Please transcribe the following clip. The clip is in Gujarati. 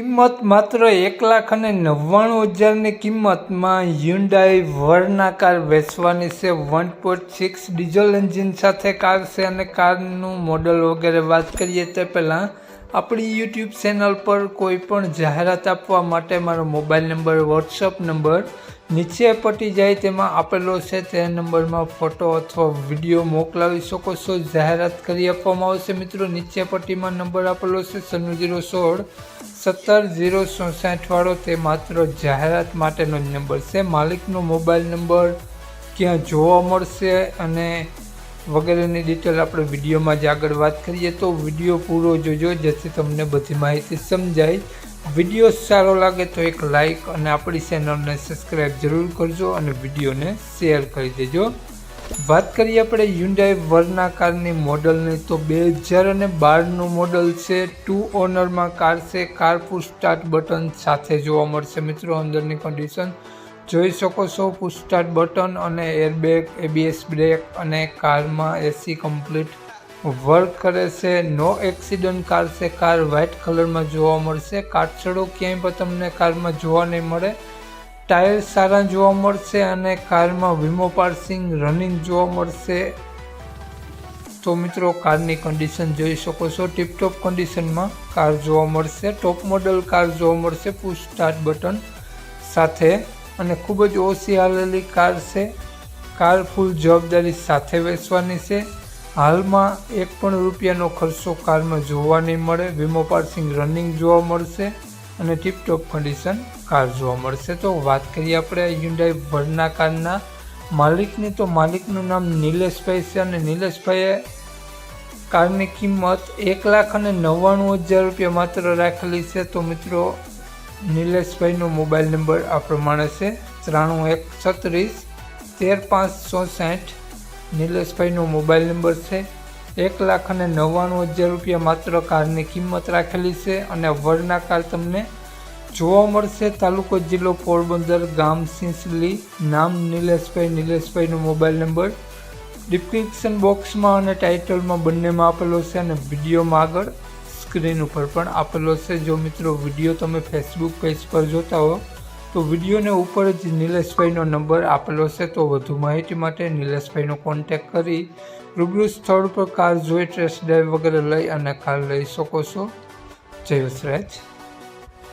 કિંમત માત્ર એક લાખ અને નવ્વાણું હજારની કિંમતમાં હ્યુન્ડાઈ વર્ના કાર વેચવાની છે. One point six diesel engine સાથે કાર છે અને કારનું મોડલ વગેરે વાત કરીએ તે પહેલાં આપણી યુટ્યુબ ચેનલ પર કોઈ પણ જાહેરાત આપવા માટે મારો મોબાઈલ નંબર, વોટ્સઅપ નંબર નીચે પટી જાય તેમાં આપેલો છે. તે નંબરમાં ફોટો અથવા વીડિયો મોકલાવી શકો છો. જાહેરાત કરી આપવામાં આવશે. મિત્રો, નીચે પટ્ટીમાં નંબર આપેલો છે. સન્નું જીરો સોળ સત્તર ઝીરો વાળો તે માત્ર જાહેરાત માટેનો નંબર છે. માલિકનો મોબાઈલ નંબર ક્યાં જોવા મળશે અને વગેરેની ડિટેલ આપણે વિડીયોમાં જ આગળ વાત કરીએ તો વીડિયો પૂરો જોજો, જેથી તમને બધી માહિતી સમજાય. વીડિયો સારો લાગે તો એક લાઈક અને આપણી ચેનલને સબસ્ક્રાઈબ જરૂર કરજો અને વિડીયોને શેર કરી દેજો. વાત કરીએ આપણે યુન્ડાઈ વર્ના કારની મોડલની, તો બે હજાર અને બારનું મોડલ છે. ટુ ઓનરમાં કાર છે. કાર પુશ સ્ટાર્ટ બટન સાથે જોવા મળશે મિત્રો અંદરની કન્ડિશન જોઈ શકો છો પુશ સ્ટાર્ટ બટન અને એરબેગ એબીએસ બ્રેક અને કારમાં એસી કમ્પ્લીટ વર્ક કરે છે. નો એક્સિડન્ટ કાર છે. કાર વ્હાઇટ કલરમાં જોવા મળશે. કાટછડો ક્યાંય પણ તમને કારમાં જોવા નહીં મળે. ટાયર સારા જોવા મળશે અને કારમાં વીમો પાર્સિંગ, રનિંગ જોવા મળશે. તો મિત્રો, કારની કન્ડિશન જોઈ શકો છો. ટીપટોપ કન્ડિશનમાં કાર જોવા મળશે. ટોપ મોડલ કાર જોવા મળશે. પુશ સ્ટાર્ટ બટન સાથે. અને ખૂબ જ ઓછી હાલેલી કાર છે. કાર ફૂલ જવાબદારી સાથે વેચવાની છે. હાલમાં એક પણ રૂપિયાનો ખર્ચો કારમાં જોવા નહીં મળે. વીમો પાર્સિંગ, રનિંગ જોવા મળશે. અને ટીપટોપ કન્ડિશન કાર જોવા મળશે. તો વાત કરીએ આપણે યુન્ડાઈ ભરના કારના માલિકની. તો માલિકનું નામ નિલેશભાઈ છે અને નિલેશભાઈએ કારની કિંમત એક લાખ અને નવ્વાણું હજાર રૂપિયા માત્ર રાખેલી છે. તો મિત્રો, નિલેશભાઈનો મોબાઈલ નંબર આ પ્રમાણે છે. ત્રાણું એક છત્રીસ તેર પાંચ ચોસાઠ. નિલેશભાઈનો મોબાઈલ નંબર છે. એક લાખ અને નવ્વાણું હજાર રૂપિયા માત્ર કારની કિંમત રાખેલી છે અને વરના કાર તમને જોવા મળશે તાલુકો જિલ્લો પોરબંદર, ગામ સિંસલી, નામ નિલેશભાઈ, નિલેશભાઈનો મોબાઈલ નંબર. ડિસ્ક્રિપ્શન બોક્સમાં અને ટાઇટલમાં બંનેમાં આપેલો છે અને વિડીયોમાં આગળ સ્ક્રીન ઉપર પણ આપેલો છે. જો મિત્રો, વીડિયો તમે ફેસબુક પેજ પર જોતા હો તો વિડીયોને ઉપર જ નિલેશભાઈનો નંબર આપેલો છે, તો વધુ માહિતી માટે નિલેશભાઈનો કોન્ટેક કરી રૂબરૂ સ્થળ પર કાર જોઈ ટેસ્ટ ડ્રાઈવ વગેરે લઈ અને કાર લઈ શકો છો. જય વસરાજ.